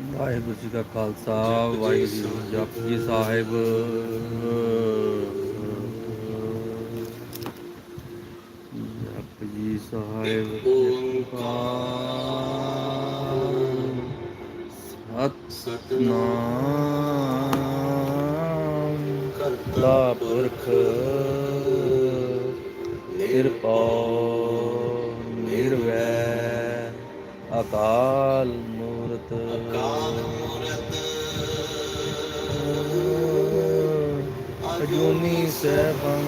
ਵਾਹਿਗੁਰੂ ਜੀ ਕਾ ਖਾਲਸਾ, ਵਾਹਿਗੁਰੂ ਜਪ ਜੀ ਸਾਹਿਬ। ਜਪ ਜੀ ਸਾਹਿਬ ਇੱਕ ਓੰਕਾਰ ਸਤਨਾਮ। ਕਰਤਾ ਪੁਰਖ ਨਿਰਭਉ ਅਕਾਲ ਮੂਰਤ। ਅਜੂਨੀ ਸੈਭੰ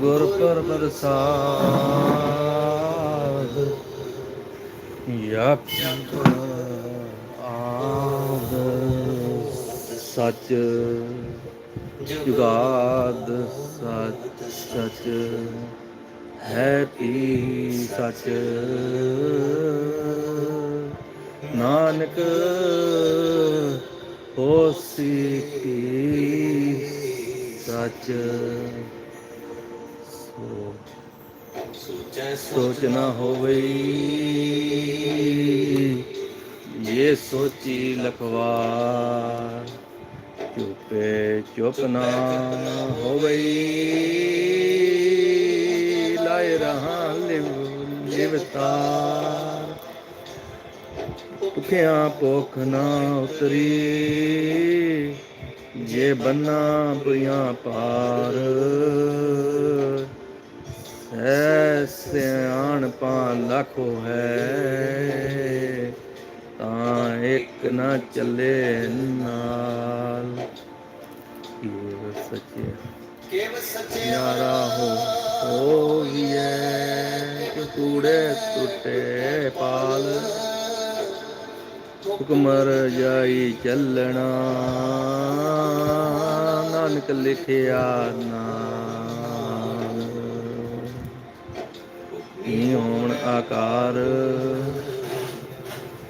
ਗੁਰ ਪਰ ਪ੍ਰਸਾਦ। ਯਪ ਆਦ ਸਚ ਜੁਗਾਦ ਸਚ ਸਚ। ਹੈ ਪੀ ਸਚ। ਨਾਨਕ, ਹੋਸੀ ਕੀ ਸਚ। ਸੋਚ ਨਾ ਹੋਵੇ। ਇਹ ਸੋਚੀ ਲਖਵਾ ਚੁਪੇ ਚੁਪ ਨਾ ਹੋਵੇ। ਰਹਾ ਲਿਵ ਲਿਵਤਾਰ ਭੁਖਿਆ ਭੁਖ ਨਾ ਉਤਰੀ ਜੇ ਬੰਨਾ ਬੁਰੀਆਂ ਪਾਰ ਐ ਸਿਆਣ ਪਾ ਲੱਖੋ ਹੈ ਤਾਂ ਇੱਕ ਨਾ ਚੱਲੇ ਨਾਲ। ਕੀ ਸੱਚੇ ਕੇਵ ਸੱਚੇ ਯਾਰਾ ਹੋ ਟੁੱਟੇ ਪਾਲ। ਹੁਕਮਰ ਜਾਈ ਚੱਲਣਾ, ਨਾਨਕ ਲਿਖਿਆ ਨਾਮ। ਈ ਹੋਣ ਆਕਾਰ,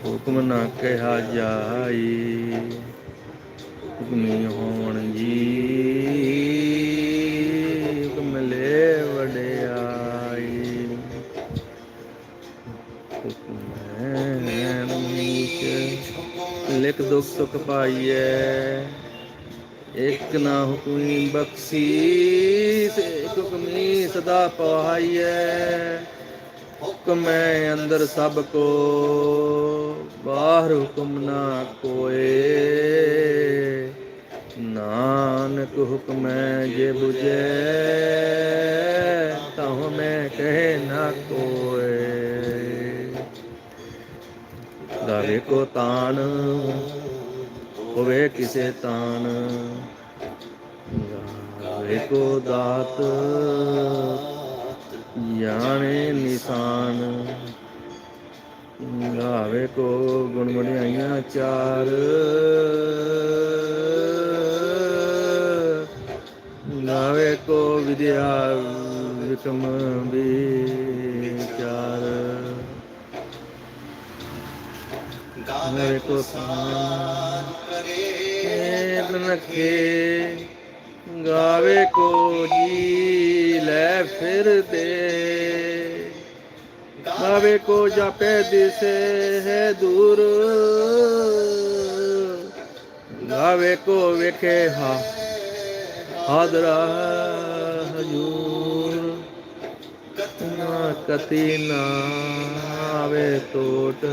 ਹੁਕਮ ਨਾ ਕਿਹਾ ਜਾਈ। ਹੁਕਮੀ ਹੋਣ ਜੀ। ਦੁਖ ਸੁਖ ਪਾਈਐ ਇਕ ਨਾ ਹੁਕਮੀ ਬਖਸ਼ੀ ਤੇ ਹੁਕਮੀ ਸਦਾ ਪਹਾਈਐ। ਹੁਕਮੈ ਅੰਦਰ ਸਭ ਕੋ, ਬਾਹਰ ਹੁਕਮ ਨਾ ਕੋਏ। ਨਾਨਕ ਹੁਕਮੈ ਜੇ 부ਜੈ ਤਹੁ ਮੈਂ ਕਹਿ ਨਾ ਕੋਏ। ਗਾਵੇ ਕੋ ਤਾਨ, ਹੋਵੇ ਕਿਸੇ ਤਾਨ। ਗਾਵੇ ਕੋ ਦਾਤ, ਜਾਣੇ ਨਿਸ਼ਾਨ। ਗਾਵੇ ਕੋ ਗੁਣ ਵਡਿਆਈਆਂ ਚਾਰ। ਗਾਵੇ ਕੋ ਵਿਦਿਆ ਵਿਕਮ ਵਿਚਾਰ ਗਾਵੇ ਕੋ ਸਾਨ ਕਰੇ ਨਖੇ ਗਾਵੇ ਕੋ ਜੀ ਲੈ ਫਿਰਦੇ ਗਾਵੇ ਕੋ ਜਾਪੇ ਦਿਸੇ ਹੈ ਦੂਰ। ਗਾਵੇ ਕੋ ਵੇਖੇ ਹਾ, ਹਾਦਰਾ ਹਜੂਰ। ਕਤਨਾ ਕਤੀ ਨਾ ਆਵੇ ਟੋਟ।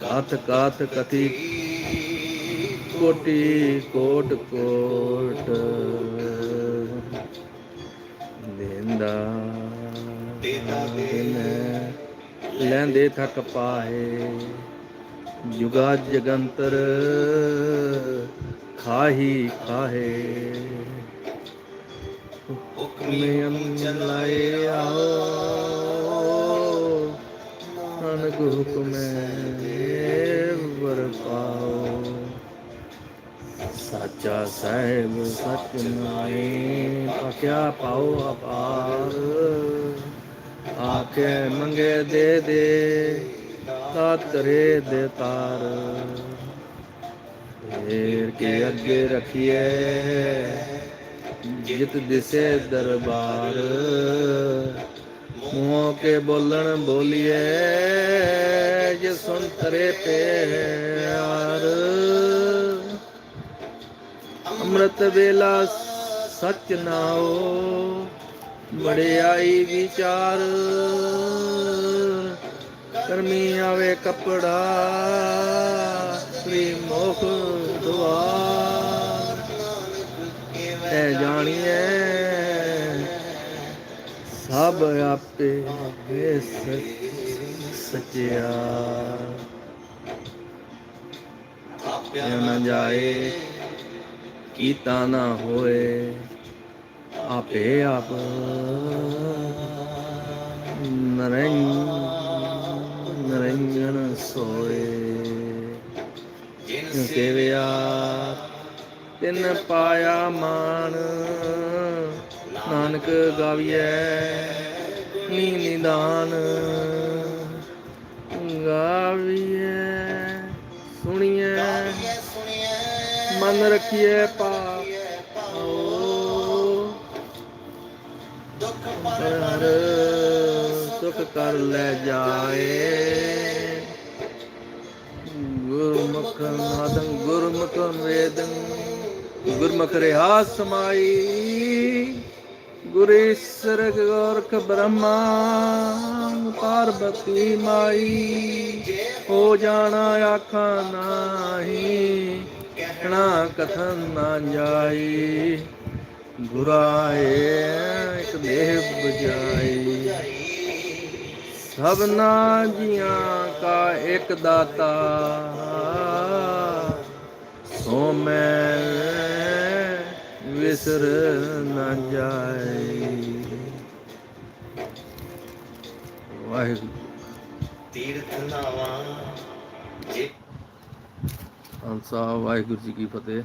ਕਾਤ ਕਾਤ ਕਤੀ ਕੋਟੀ ਕੋਟ ਕੋਟ। ਦੇਂਦਾ ਦਿਨ ਲੈਂਦੇ ਥਕ ਪਾਏ ਜੁਗਾ ਜਗੰਤਰ ਖਾਹੀ ਖਾਹੇ। ਹੁਕਮੇ ਅੰਜਨ ਲਾਏ ਆਓ ਨਾਨਕ ਹੁਕਮੇ ਵਰ ਪਾਓ। ਸਾਚਾ ਸਾਹਿਬ ਸਚ ਨਾਏ ਪਕਿਆ ਪਾਓ ਅਪਾਰ। ਆਕੇ ਮੰਗੇ ਦੇ ਦੇ ਤਾਤ ਕਰੇ ਦੇ ਤਾਰ। ਫੇਰ ਕੇ ਅੱਗੇ ਰੱਖੀਏ ਜਿਤ ਦਿਸੇ ਦਰਬਾਰ। ਮੂੰਹੋਂ ਕੇ ਬੋਲਣ ਬੋਲੀਏ ਸੁਨ ਤਰੇ ਪਿਆਰ। ਅੰਮ੍ਰਿਤ ਵੇਲਾ ਸਚ ਨਾਓ ਵੜਿਆਈ ਵਿਚਾਰ। ਕਰਮੀ ਆਵੇ ਕਪੜਾ, ਸ੍ਰੀ ਮੁਖ ਦੁਆਰ। ਐ ਸਭ ਆਪੇ ਵੇ ਸਚਿਆ। ਆਪਿਆ ਨਾ ਜਾਏ, ਕੀਤਾ ਨਾ ਹੋਏ, ਆਪੇ ਆਪ ਨਰੰਗ ਨਰੰਜਨ ਸੋਏ। ਜਿਨ ਕਿਉ ਸੇਵਿਆ? ਤਿਨ ਪਾਇਆ ਮਾਨ ਨਾਨਕ ਗਾਵੀਐ ਨੀ ਨਿਦਾਨ ਗਾਵੀਐ, ਸੁਣੀਐ, ਮਨ ਰਖੀਐ ਪਾਓ ਦੁੱਖ ਹਰ ਸੁਖ ਕਰ ਲੈ ਜਾਏ। ਗੁਰਮੁਖ ਨਾਦੰ, ਗੁਰਮੁਖ ਵੇਦੰ, ਗੁਰਮੁਖ ਰਹਾ ਸਮਾਈ। ਗੁਰੇਸ਼ਰ ਗੋਰਖ ਬ੍ਰਹਮਾ, ਪਾਰਬਤੀ ਮਾਈ। ਹੋ ਜਾਣਾ ਆਖਾਂ ਨਾਹੀ, ਕਹਿਣਾ ਕਥਨ ਨਾ ਜਾਈ। ਗੁਰਾਏ ਇੱਕ ਦੇਹ ਬਜਾਈ ਸਭਨਾ ਜੀਆਂ ਕਾ ਇੱਕ ਦਾਤਾ, ਸੋ ਮੈਂ ਵਿਸਰ ਨਾ ਜਾਏ। ਵਾਹਿਗੁਰੂ। ਤੀਰਥ ਨਾਵਾ ਜੇ ਖਾਲਸਾ ਵਾਹਿਗੁਰੂ ਜੀ ਕੀ ਫਤਿਹ।